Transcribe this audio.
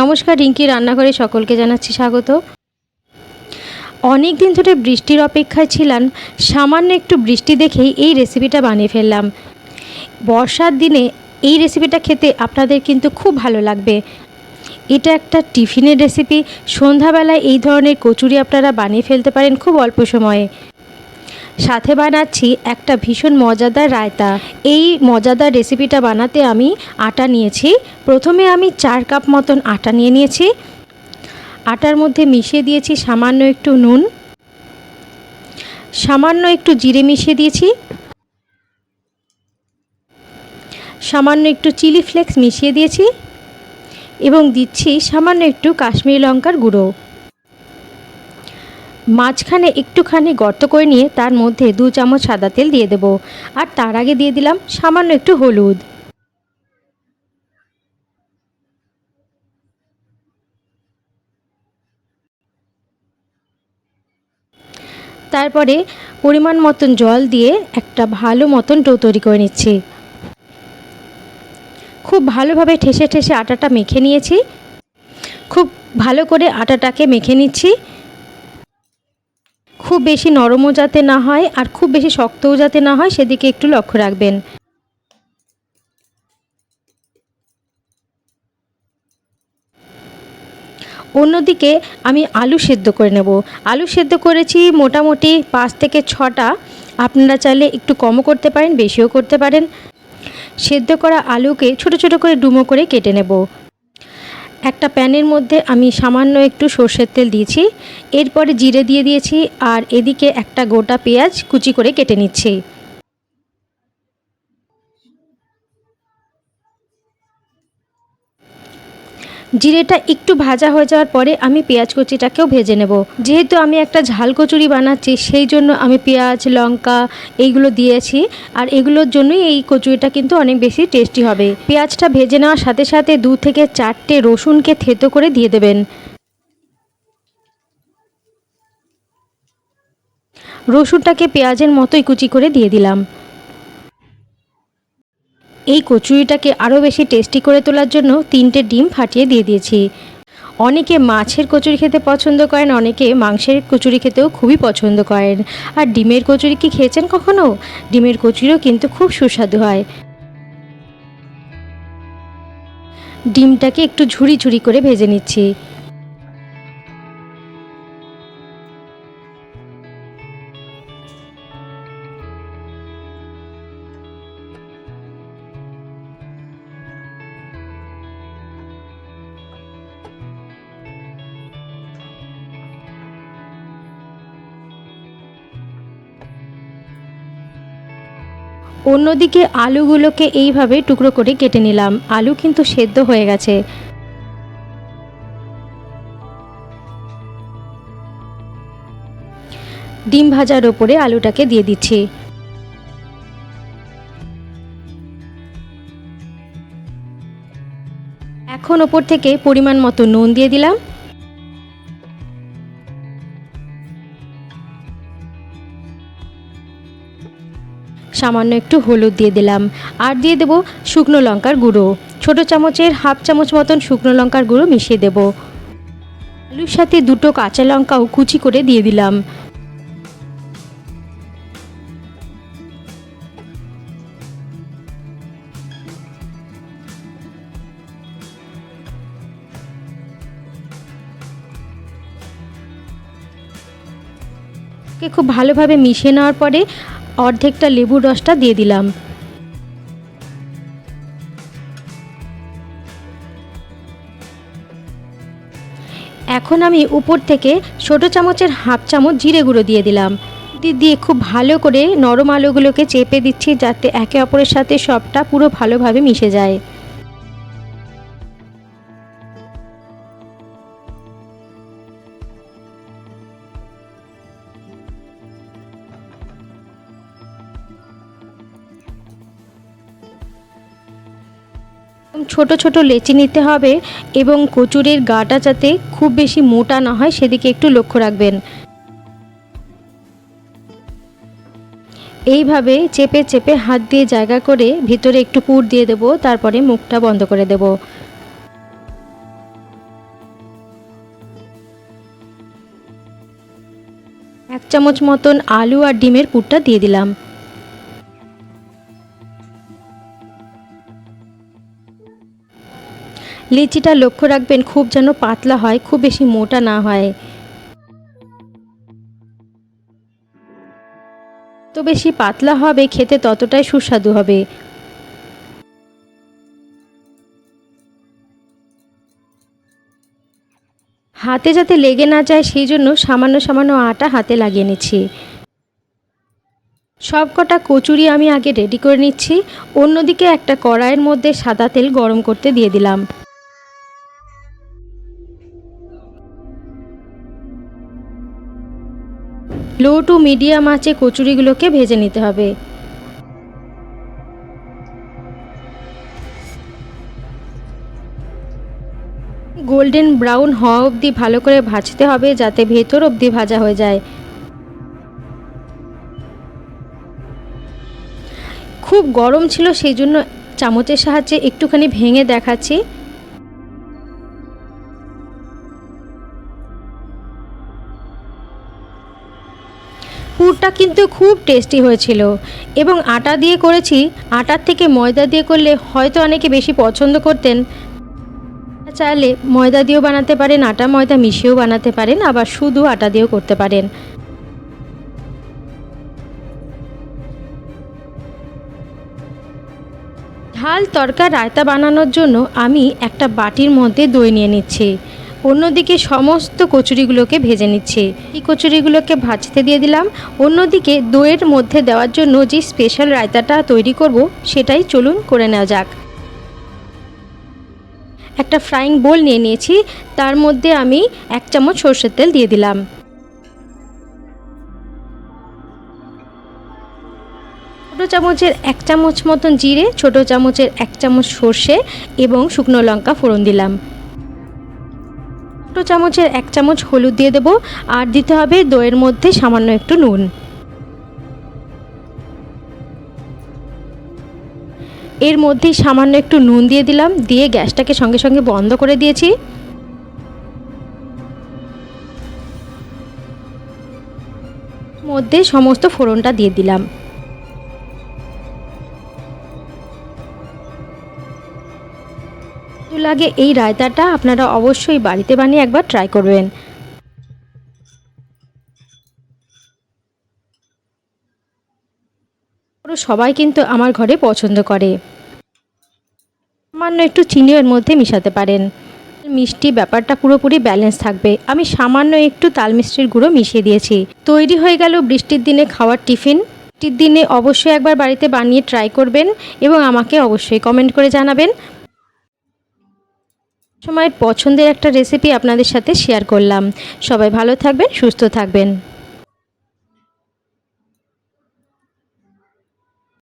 নমস্কার, রিঙ্কি রান্নাঘরে সকলকে জানাচ্ছি স্বাগত। অনেক দিন ধরে বৃষ্টির অপেক্ষায় ছিলাম, সামান্য একটু বৃষ্টি দেখেই এই রেসিপিটা বানিয়ে ফেললাম। বর্ষার দিনে এই রেসিপিটা খেতে আপনাদের কিন্তু খুব ভালো লাগবে। এটা একটা টিফিনের রেসিপি সন্ধ্যাবেলায় এই ধরনের কচুরি আপনারা বানিয়ে ফেলতে পারেন খুব অল্প সময়ে। সাথে বানাচ্ছি একটা ভীষণ মজাদার রায়তা। এই মজাদার রেসিপিটা বানাতে আমি আটা নিয়েছি। প্রথমে আমি চার কাপ মতন আটা নিয়ে নিয়েছি। আটার মধ্যে মিশিয়ে দিয়েছি সামান্য একটু নুন। সামান্য একটু জিরে মিশিয়ে দিয়েছি। সামান্য একটু চিলি ফ্লেক্স মিশিয়ে দিয়েছি। এবং দিচ্ছি সামান্য একটু কাশ্মীরি লঙ্কার গুঁড়ো। মাঝখানে একটুখানি গর্ত করে নিয়ে তার মধ্যে দু চামচ সাদা তেল দিয়ে দেব। আর তার আগে দিয়ে দিলাম সামান্য একটু হলুদ। তারপরে পরিমাণ মতন জল দিয়ে একটা ভালো মতন ডো তৈরি করে নিচ্ছি। খুব ভালোভাবে ঠেসে ঠেসে আটাটা মেখে নিয়েছি। খুব ভালো করে আটাটাকে মেখে নিচ্ছি। খুব বেশি নরমও যাতে না হয় আর খুব বেশি শক্তও যাতে না হয় সেদিকে একটু লক্ষ্য রাখবেন। অন্যদিকে আমি আলু সেদ্ধ করে নেব। আলু সেদ্ধ করেছি মোটামুটি পাঁচ থেকে ছটা। আপনারা চাইলে একটু কমও করতে পারেন, বেশিও করতে পারেন। সেদ্ধ করা আলুকে ছোট ছোট করে ডুমো করে কেটে নেব। একটা প্যানের মধ্যে আমি সামান্য একটু সর্ষের তেল দিয়েছি, এরপরে জিরে দিয়ে দিয়েছি, আর এদিকে একটা গোটা পেঁয়াজ কুচি করে কেটে নিচ্ছি। জিরেটা একটু ভাজা হয়ে যাওয়ার পরে আমি পেঁয়াজ কুচিটাকেও ভেজে নেব। যেহেতু আমি একটা ঝাল কচুরি বানাচ্ছি, সেই জন্য আমি পেঁয়াজ, লঙ্কা এইগুলো দিয়েছি আর এগুলোর জন্যই এই কচুরিটা কিন্তু অনেক বেশি টেস্টি হবে। পেঁয়াজটা ভেজে নেওয়ার সাথে সাথে দু থেকে চারটে রসুনকে থেতো করে দিয়ে দেবেন। রসুনটাকে পেঁয়াজের মতোই কুচি করে দিয়ে দিলাম। এই কচুরিটাকে আরও বেশি টেস্টি করে তোলার জন্য তিনটে ডিম ফাটিয়ে দিয়ে দিয়েছি। অনেকে মাছের কচুরি খেতে পছন্দ করেন, অনেকে মাংসের কচুরি খেতেও খুবই পছন্দ করেন। আর ডিমের কচুরি কি খেয়েছেন কখনো? ডিমের কচুরিও কিন্তু খুব সুস্বাদু হয়। ডিমটাকে একটু ঝুড়ি ঝুড়ি করে ভেজে নিচ্ছি। অন্যদিকে আলুগুলোকে এইভাবে টুকরো করে কেটে নিলাম। আলু কিন্তু সেদ্ধ হয়ে গেছে। ডিম ভাজার ওপরে আলুটাকে দিয়ে দিচ্ছি। এখন ওপর থেকে পরিমাণ মতো নুন দিয়ে দিলাম। সামান্য একটু হলুদ দিয়ে দিলাম। আর দিয়ে দেব শুকনো লঙ্কার গুঁড়ো। ছোট চামচের হাফ চামচ মতন শুকনো লঙ্কার গুঁড়ো মিশিয়ে দেব। আলুর সাথে দুটো কাঁচা লঙ্কাও কুচি করে দিয়ে দিলাম। কে খুব ভালোভাবে মিশিয়ে নেওয়ার পরে অর্ধেকটা লেবুর রসটা দিয়ে দিলাম। এখন আমি উপর থেকে ছোট চামচের হাফ চামচ জিরে গুঁড়ো দিয়ে দিলাম। দিয়ে খুব ভালো করে নরম আলোগুলোকে চেপে দিচ্ছি যাতে একে অপরের সাথে সবটা পুরো ভালোভাবে মিশে যায়। ছোট ছোট লেচি নিতে হবে এবং কচুরের গাটা যাতে খুব বেশি মোটা না হয় সেদিকে একটু লক্ষ্য রাখবেন। এইভাবে চেপে চেপে হাত দিয়ে জায়গা করে ভিতরে একটু পুর দিয়ে দেব, তারপরে মুখটা বন্ধ করে দেব। এক চামচ মতন আলু আর ডিমের পুরটা দিয়ে দিলাম। লিচিটা লক্ষ্য রাখবেন, খুব যেন পাতলা হয়, খুব বেশি মোটা না হয়। তো বেশি পাতলা হবে, খেতে ততটাই সুস্বাদু হবে। হাতে যাতে লেগে না যায়, সেই জন্য সামান্য সামান্য আটা হাতে লাগিয়ে নিচ্ছি। সব কটা কচুরি আমি আগে রেডি করে নিচ্ছি। অন্যদিকে একটা কড়াইয়ের মধ্যে সাদা তেল গরম করতে দিয়ে দিলাম। লো টু মিডিয়াম আঁচে কচুরিগুলোকে ভেজে নিতে হবে। গোল্ডেন ব্রাউন হওয়া অবধি ভালো করে ভাজতে হবে যাতে ভেতর অবধি ভাজা হয়ে যায়। খুব গরম ছিল, সেই জন্য চামচের সাহায্যে একটুখানি ভেঙে দেখাচ্ছি। পুরটা কিন্তু খুব টেস্টি হয়েছিল। এবং আটা দিয়ে করেছি, আটার থেকে ময়দা দিয়ে করলে হয়তো অনেকে বেশি পছন্দ করতেন। চাইলে ময়দা দিয়েও বানাতে পারেন, আটা ময়দা মিশিয়েও বানাতে পারেন, আবার শুধু আটা দিয়েও করতে পারেন। ঝাল তরকা রায়তা বানানোর জন্য আমি একটা বাটির মধ্যে দই নিয়ে নিচ্ছি। অন্যদিকে সমস্ত কচুরিগুলোকে ভেজে নিচ্ছি। এই কচুরিগুলোকে ভাজতে দিয়ে দিলাম। অন্যদিকে দইয়ের মধ্যে দেওয়ার জন্য যে স্পেশাল রায়তাটা তৈরি করব, সেটাই চলুন করে নেওয়া যাক। একটা ফ্রাইং বোল নিয়ে নিয়েছি। তার মধ্যে আমি এক চামচ সর্ষের তেল দিয়ে দিলাম। ছোটো চামচের এক চামচ মতন জিরে, ছোট চামচের এক চামচ সর্ষে এবং শুকনো লঙ্কা ফোড়ন দিলাম। ছোটো চামচের এক চামচ হলুদ দিয়ে দেবো, আর দিতে হবে দইয়ের মধ্যে সামান্য একটু নুন। এর মধ্যেই সামান্য একটু নুন দিয়ে দিলাম, দিয়ে গ্যাসটাকে সঙ্গে সঙ্গে বন্ধ করে দিয়েছি। মধ্যে সমস্ত ফোড়নটা দিয়ে দিলাম। লাগে এই রায়তাটা আপনারা অবশ্যই বাড়িতে বানিয়ে একবার ট্রাই করবেন। সবাই কিন্তু আমার ঘরে পছন্দ করে। সামান্য একটু চিনিও এর মধ্যে মিশাতে পারেন। মিষ্টি ব্যাপারটা পুরোপুরি ব্যালেন্স থাকবে। আমি সামান্য একটু তাল মিষ্টির গুঁড়ো মিশিয়ে দিয়েছি। তৈরি হয়ে গেল বৃষ্টির দিনে খাওয়ার টিফিন। বৃষ্টির দিনে অবশ্যই একবার বাড়িতে বানিয়ে ট্রাই করবেন এবং আমাকে অবশ্যই কমেন্ট করে জানাবেন। সময়ের পছন্দের একটা রেসিপি আপনাদের সাথে শেয়ার করলাম। সবাই ভালো থাকবেন সুস্থ থাকবেন।